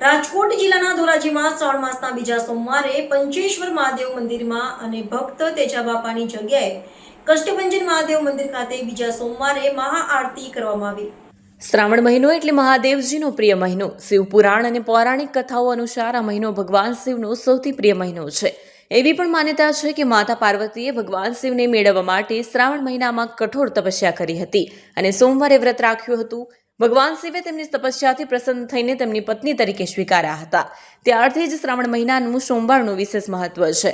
રાજકોટ જિલ્લાના ધોરાજીમાં શ્રાવણ માસના બીજા સોમવારે પંચેશ્વર મહાદેવ મંદિરમાં અને ભક્ત તેજા બાપાની જગ્યાએ કષ્ટભંજન મહાદેવ મંદિર ખાતે બીજા સોમવારે મહાઆરતી કરવામાં આવી. શ્રાવણ મહિનો એટલે મહાદેવજીનો પ્રિય મહિનો. શિવપુરાણ અને પૌરાણિક કથાઓ અનુસાર આ મહિનો ભગવાન શિવનો સૌથી પ્રિય મહિનો છે. એવી પણ માન્યતા છે કે માતા પાર્વતીએ ભગવાન શિવને મેળવવા માટે શ્રાવણ મહિનામાં કઠોર તપસ્યા કરી હતી અને સોમવારે વ્રત રાખ્યું હતું. ભગવાન શિવે તેમની તપસ્યાથી પ્રસન્ન થઈને તેમની પત્ની તરીકે સ્વીકાર્યા હતા. ત્યારથી જ શ્રાવણ મહિનાનું સોમવારનું વિશેષ મહત્વ છે.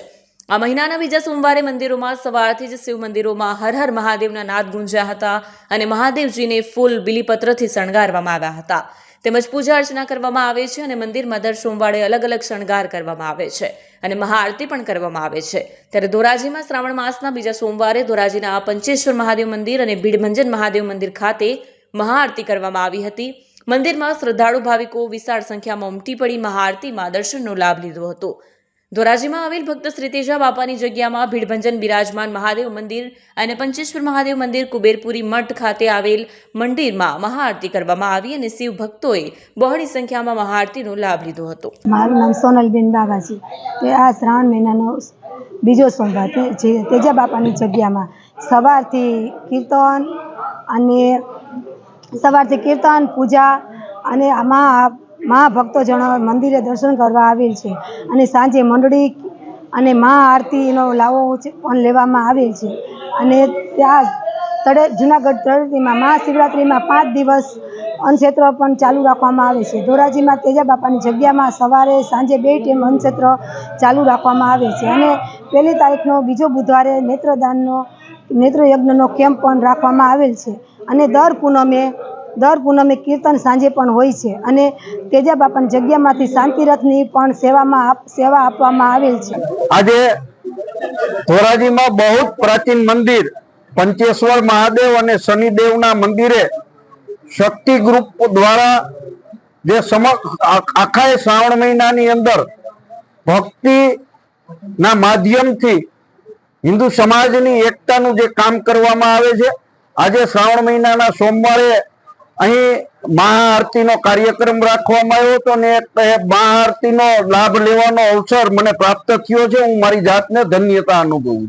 આ મહિનાના બીજા સોમવારે મંદિરોમાં સવારથી જ શિવ મંદિરોમાં હર હર મહાદેવના નાદ ગુંજ્યા હતા અને મહાદેવજીને ફૂલ બિલીપત્રથી શણગારવામાં આવ્યા હતા. તેમજ પૂજા અર્ચના કરવામાં આવે છે અને મંદિરમાં દર સોમવારે અલગ અલગ શણગાર કરવામાં આવે છે અને મહાઆરતી પણ કરવામાં આવે છે. ત્યારે ધોરાજીમાં શ્રાવણ માસના બીજા સોમવારે ધોરાજીના પંચેશ્વર મહાદેવ મંદિર અને ભીડભંજન મહાદેવ મંદિર ખાતે મહાઆરતી કરવામાં આવી હતી. મંદિરમાં શ્રદ્ધાળુ ભાવિકો વિશાળ સંખ્યામાં ઉમટી પડી મહાઆરતીમાં દર્શનનો લાભ લીધો હતો. ધોરાજીમાં આવેલ ભક્ત શ્રી તેજા બાપાની જગ્યામાં ભીડભંજન બિરાજમાન મહાદેવ મંદિર અને પંચેશ્વર મહાદેવ મંદિર કુબેરપુરી મઠ ખાતે આવેલ મંદિરમાં મહાઆરતી કરવામાં આવી અને શિવ ભક્તોએ બહોળી સંખ્યામાં મહાઆરતીનો લાભ લીધો હતો. મારું નામ સોનલબેન બાબાજી તે આ શ્રાવણ મહિનાનો બીજો સોમવાર જે તેજા બાપાની જગ્યામાં સવારથી કીર્તન અને સવારથી કીર્તન, પૂજા અને આમાં મહા ભક્તોજનો મંદિરે દર્શન કરવા આવેલ છે. અને સાંજે મંડળી અને મહા આરતીનો લાવો પણ લેવામાં આવેલ છે. અને ત્યાં તળે, જુનાગઢ તળેટીમાં મહાશિવરાત્રિમાં પાંચ દિવસ અન્નક્ષેત્ર પણ ચાલુ રાખવામાં આવે છે. ધોરાજીમાં તેજા બાપાની જગ્યામાં સવારે સાંજે બે ટાઈમ અન્નક્ષેત્ર ચાલુ રાખવામાં આવે છે. અને પહેલી તારીખનો બીજો બુધવારે નેત્રદાનનો, નેત્રયજ્ઞનો કેમ્પ પણ રાખવામાં આવેલ છે. અને દર પૂનમે દર પૂનમે કીર્તન સાંજે પણ હોય છે. અને તેજા બાપાની જગ્યામાંથી શાંતિરથની પણ સેવામાં સેવા આપવામાં આવેલ છે. આજે ધોરાજીમાં બહુ પ્રાચીન મંદિર, પંચેશ્વર મહાદેવ અને શનિદેવના મંદિરે શક્તિ ગ્રુપ દ્વારા જે સમ આખા શ્રાવણ મહિનાની અંદર ભક્તિના માધ્યમથી હિન્દુ સમાજની એકતાનું જે કામ કરવામાં આવે છે આજે શ્રાવણ મહિનાના સોમવારે અહીં મહાઆરતીનો કાર્યક્રમ રાખવામાં આવ્યો હતો ને મહાઆરતીનો લાભ લેવાનો અવસર મને પ્રાપ્ત થયો છે. હું મારી જાતને ધન્યતા અનુભવું